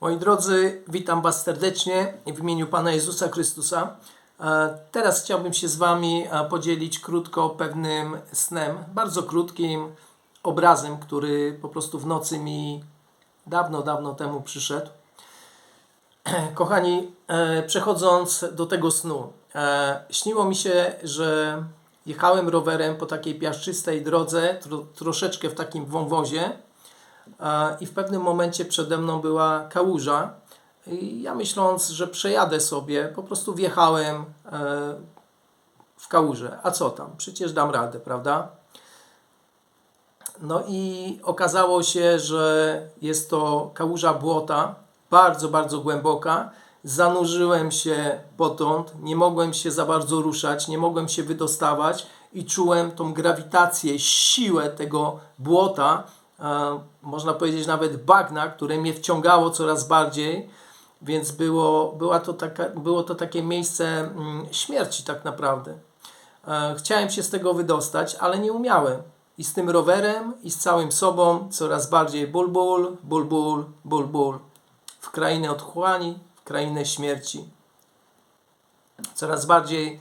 Moi drodzy, witam Was serdecznie w imieniu Pana Jezusa Chrystusa. E, Teraz chciałbym się z Wami e, podzielić krótko pewnym snem, bardzo krótkim obrazem, który po prostu w nocy mi dawno, dawno temu przyszedł. Kochani, e, przechodząc do tego snu, śniło mi się, że jechałem rowerem po takiej piaszczystej drodze, tro, troszeczkę w takim wąwozie i w pewnym momencie przede mną była kałuża. I ja myśląc, że przejadę sobie, po prostu wjechałem e, w kałużę. A co tam? Przecież dam radę, prawda? No i okazało się, że jest to kałuża błota, bardzo, bardzo głęboka. Zanurzyłem się potąd, nie mogłem się za bardzo ruszać, nie mogłem się wydostawać i czułem tą grawitację, siłę tego błota, można powiedzieć nawet bagna, które mnie wciągało coraz bardziej, więc było, była to taka, było to takie miejsce mm, śmierci tak naprawdę. Chciałem się z tego wydostać, ale nie umiałem. I z tym rowerem, i z całym sobą coraz bardziej ból, ból, ból, ból, ból, ból. W krainę otchłani, w krainę śmierci. Coraz bardziej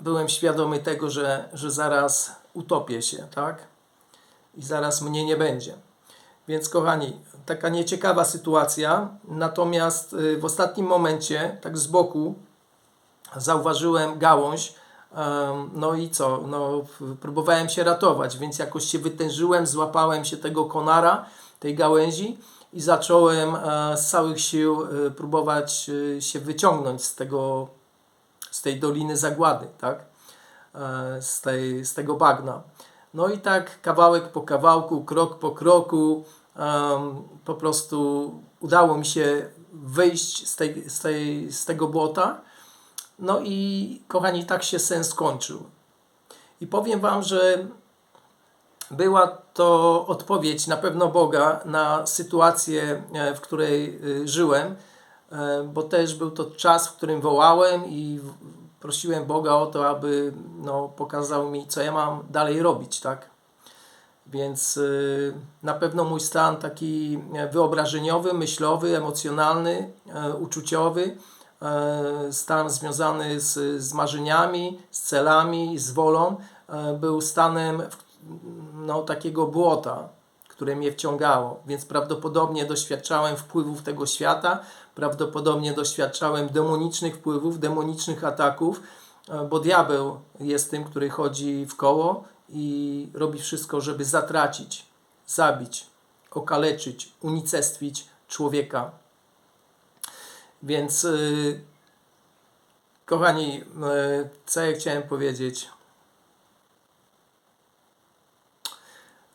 byłem świadomy tego, że, że zaraz utopię się, tak? I zaraz mnie nie będzie. Więc kochani, taka nieciekawa sytuacja. Natomiast y, w ostatnim momencie, tak z boku, zauważyłem gałąź. No i co? No, próbowałem się ratować, więc jakoś się wytężyłem, złapałem się tego konara, tej gałęzi i zacząłem e, z całych sił e, próbować e, się wyciągnąć z tego, z tej doliny zagłady, tak? Z, tej, z tego bagna. No i tak kawałek po kawałku, krok po kroku, em, po prostu udało mi się wyjść z, tej, z, tej, z tego błota. No i kochani, tak się sen skończył. I powiem Wam, że była to odpowiedź na pewno Boga na sytuację, e, w której y, żyłem, e, bo też był to czas, w którym wołałem i prosiłem Boga o to, aby no, pokazał mi, co ja mam dalej robić, tak? Więc y, na pewno mój stan taki e, wyobrażeniowy, myślowy, emocjonalny, e, uczuciowy, e, stan związany z, z marzeniami, z celami, z wolą, był stanem no, takiego błota, które mnie wciągało. Więc prawdopodobnie doświadczałem wpływów tego świata, prawdopodobnie doświadczałem demonicznych wpływów, demonicznych ataków, e, bo diabeł jest tym, który chodzi w koło i robi wszystko, żeby zatracić, zabić, okaleczyć, unicestwić człowieka. Więc, yy, kochani, yy, co ja chciałem powiedzieć?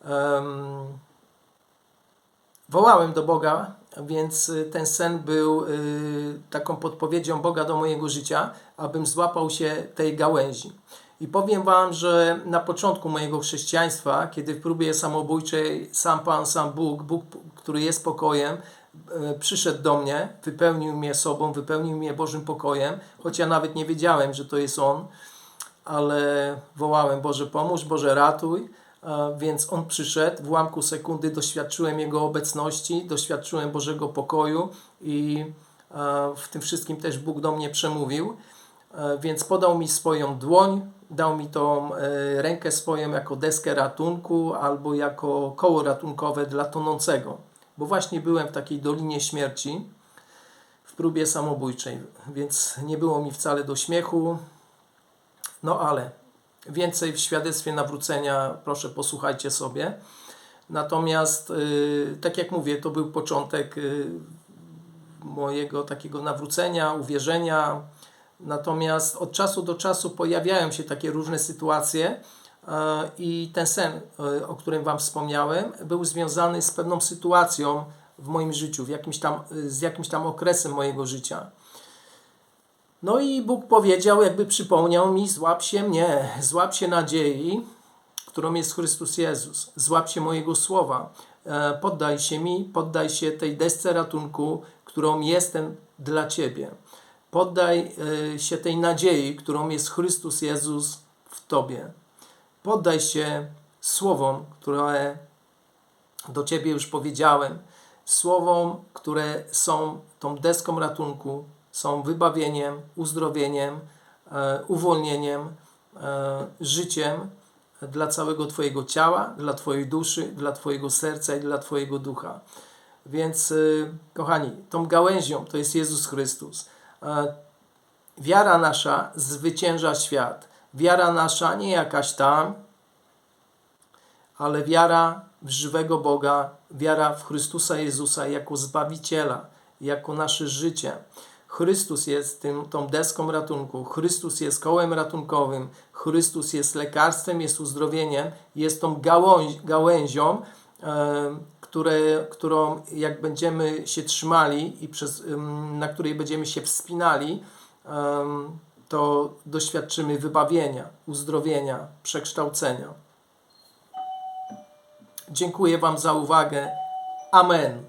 Em, wołałem do Boga, więc y, ten sen był y, taką podpowiedzią Boga do mojego życia, abym złapał się tej gałęzi. I powiem Wam, że na początku mojego chrześcijaństwa, kiedy w próbie samobójczej sam Pan, sam Bóg, Bóg, który jest pokojem, y, przyszedł do mnie, wypełnił mnie sobą, wypełnił mnie Bożym pokojem, choć ja nawet nie wiedziałem, że to jest On, ale wołałem Boże pomóż, Boże ratuj, więc On przyszedł, w ułamku sekundy doświadczyłem Jego obecności, doświadczyłem Bożego pokoju i e, w tym wszystkim też Bóg do mnie przemówił, E, więc podał mi swoją dłoń, dał mi tą e, rękę swoją jako deskę ratunku albo jako koło ratunkowe dla tonącego, bo właśnie byłem w takiej dolinie śmierci w próbie samobójczej, więc nie było mi wcale do śmiechu, no ale więcej w świadectwie nawrócenia, proszę posłuchajcie sobie. Natomiast, y, tak jak mówię, to był początek y, mojego takiego nawrócenia, uwierzenia. Natomiast od czasu do czasu pojawiają się takie różne sytuacje i ten sen, y, o którym Wam wspomniałem, był związany z pewną sytuacją w moim życiu, w jakimś tam, z jakimś tam okresem mojego życia. No i Bóg powiedział, jakby przypomniał mi, złap się mnie, złap się nadziei, którą jest Chrystus Jezus. Złap się mojego słowa. E, Poddaj się mi, poddaj się tej desce ratunku, którą jestem dla Ciebie. Poddaj e, się tej nadziei, którą jest Chrystus Jezus w Tobie. Poddaj się słowom, które do Ciebie już powiedziałem, słowom, które są tą deską ratunku, są wybawieniem, uzdrowieniem, e, uwolnieniem, e, życiem dla całego Twojego ciała, dla Twojej duszy, dla Twojego serca i dla Twojego ducha. Więc, y, kochani, tą gałęzią to jest Jezus Chrystus. E, Wiara nasza zwycięża świat. Wiara nasza nie jakaś tam, ale wiara w żywego Boga, wiara w Chrystusa Jezusa jako Zbawiciela, jako nasze życie. Chrystus jest tym, tą deską ratunku, Chrystus jest kołem ratunkowym, Chrystus jest lekarstwem, jest uzdrowieniem, jest tą gałąź, gałęzią, które, którą jak będziemy się trzymali i przez, na której będziemy się wspinali, to doświadczymy wybawienia, uzdrowienia, przekształcenia. Dziękuję Wam za uwagę. Amen.